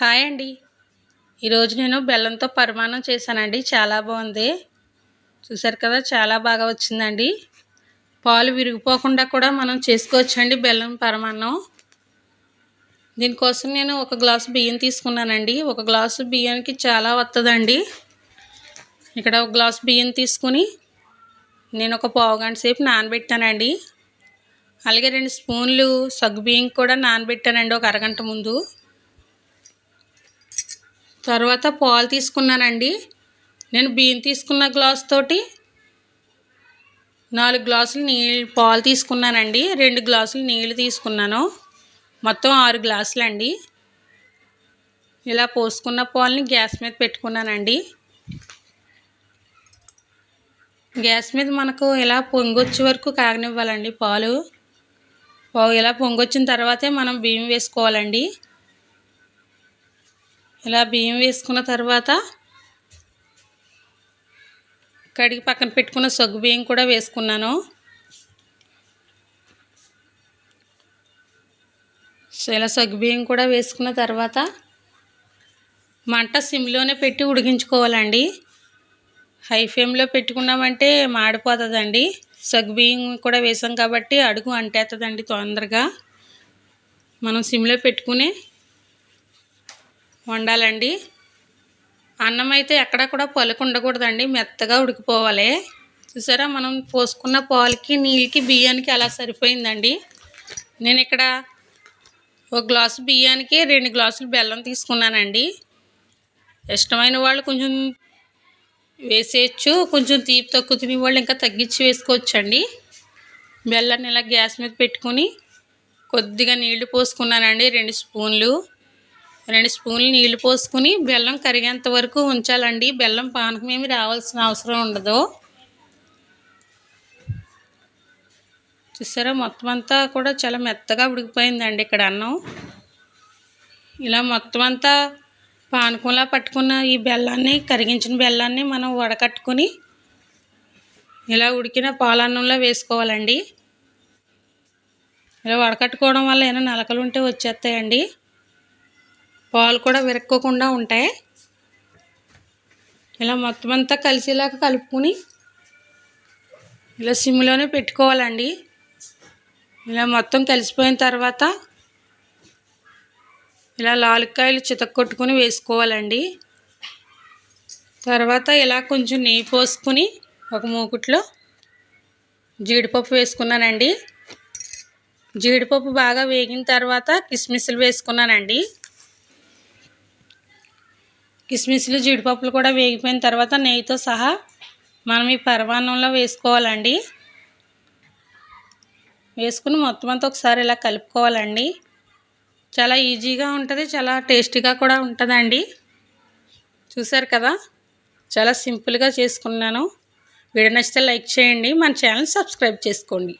Hi అండి. ఈరోజు నేను బెల్లంతో పరిమాణం చేశానండి. చాలా బాగుంది. చూసారు కదా చాలా బాగా వచ్చిందండి. పాలు విరిగిపోకుండా కూడా మనం చేసుకోవచ్చండి బెల్లం పరిమాణం. దీనికోసం నేను ఒక గ్లాసు బియ్యం తీసుకున్నానండి. ఒక గ్లాసు బియ్యానికి చాలా వస్తుందండి ఇక్కడ ఒక గ్లాసు బియ్యం తీసుకుని నేను ఒక పావు గంట సేపు నానబెట్టానండి. అలాగే రెండు స్పూన్లు సగ్గు బియ్యం కూడా నానబెట్టానండి ఒక అరగంట ముందు. తర్వాత పాలు తీసుకున్నానండి. నేను బియ్యం తీసుకున్న గ్లాస్ తోటి నాలుగు గ్లాసులు నీళ్ళు పాలు తీసుకున్నానండి. రెండు గ్లాసులు నీళ్ళు తీసుకున్నాను. మొత్తం ఆరు గ్లాసులు అండి ఇలా పోసుకున్న పాలని గ్యాస్ మీద పెట్టుకున్నానండి. గ్యాస్ మీద మనకు ఇలా పొంగొచ్చే వరకు కాగనివ్వాలండి పాలు. ఇలా పొంగొచ్చిన తర్వాతే మనం బియ్యం వేసుకోవాలండి. ఇలా బియ్యం వేసుకున్న తర్వాత కడిగి పక్కన పెట్టుకున్న సగ్గు బియ్యం కూడా వేసుకున్నాను. సో ఇలా సగ్గు బియ్యం కూడా వేసుకున్న తర్వాత మంట సిమ్లోనే పెట్టి ఉడికించుకోవాలండి. హై ఫ్లేమ్లో పెట్టుకున్నామంటే మాడిపోతుందండి. సగ్గు బియ్యం కూడా వేసాం కాబట్టి అడుగు అంటేస్తుందండి తొందరగా. మనం సిమ్లో పెట్టుకుని వండాలండి. అన్నం అయితే ఎక్కడ కూడా పలుకు ఉండకూడదండి మెత్తగా ఉడికిపోవాలి. చూసారా మనం పోసుకున్న పాలకి నీళ్ళకి బియ్యానికి అలా సరిపోయిందండి. నేను ఇక్కడ ఒక గ్లాసు బియ్యానికి రెండు గ్లాసులు బెల్లం తీసుకున్నానండి. ఇష్టమైన వాళ్ళు కొంచెం వేసేయచ్చు. కొంచెం తీపి తక్కువ తినే వాళ్ళు ఇంకా తగ్గించి వేసుకోవచ్చండి. బెల్లాన్ని ఇలా గ్యాస్ మీద పెట్టుకుని కొద్దిగా నీళ్ళు పోసుకున్నానండి. రెండు స్పూన్లు. రెండు స్పూన్లు నీళ్ళు పోసుకుని బెల్లం కరిగేంత వరకు ఉంచాలండి. బెల్లం పానకం ఏమి రావాల్సిన అవసరం ఉండదు. చూసారా? మొత్తం అంతా కూడా చాలా మెత్తగా ఉడికిపోయిందండి ఇక్కడ అన్నం. ఇలా మొత్తం అంతా పానకంలా పట్టుకున్న ఈ బెల్లాన్ని కరిగించిన బెల్లాన్ని మనం వడకట్టుకుని ఇలా ఉడికిన పాలన్నంలో వేసుకోవాలండి. ఇలా వడకట్టుకోవడం వల్ల ఏమైనా నలకలు ఉంటే వచ్చేస్తాయండి. పాలు కూడా విరక్కోకుండా ఉంటాయి. ఇలా మొత్తం అంతా కలిసేలాగా కలుపుకొని ఇలా సిమ్లోనే పెట్టుకోవాలండి. ఇలా మొత్తం కలిసిపోయిన తర్వాత ఇలా లాలికాయలు చితక్కొట్టుకుని వేసుకోవాలండి. తర్వాత ఇలా కొంచెం నెయ్యి పోసుకుని ఒక మూకుట్లో జీడిపప్పు వేసుకున్నానండి. జీడిపప్పు బాగా వేగిన తర్వాత కిస్మిస్లు వేసుకున్నానండి. కిస్మిస్లు జీడిపప్పులు కూడా వేగిపోయిన తర్వాత నెయ్యితో సహా మనం ఈ పరమాన్నంలో వేసుకోవాలండి. వేసుకుని మొత్తం అంతా ఒకసారి ఇలా కలుపుకోవాలండి. చాలా ఈజీగా ఉంటుంది చాలా టేస్టీగా కూడా ఉంటుందండి. చూసారు కదా? చాలా సింపుల్గా చేసుకున్నాను. వీడియో నచ్చితే లైక్ చేయండి మన ఛానల్ సబ్స్క్రైబ్ చేసుకోండి.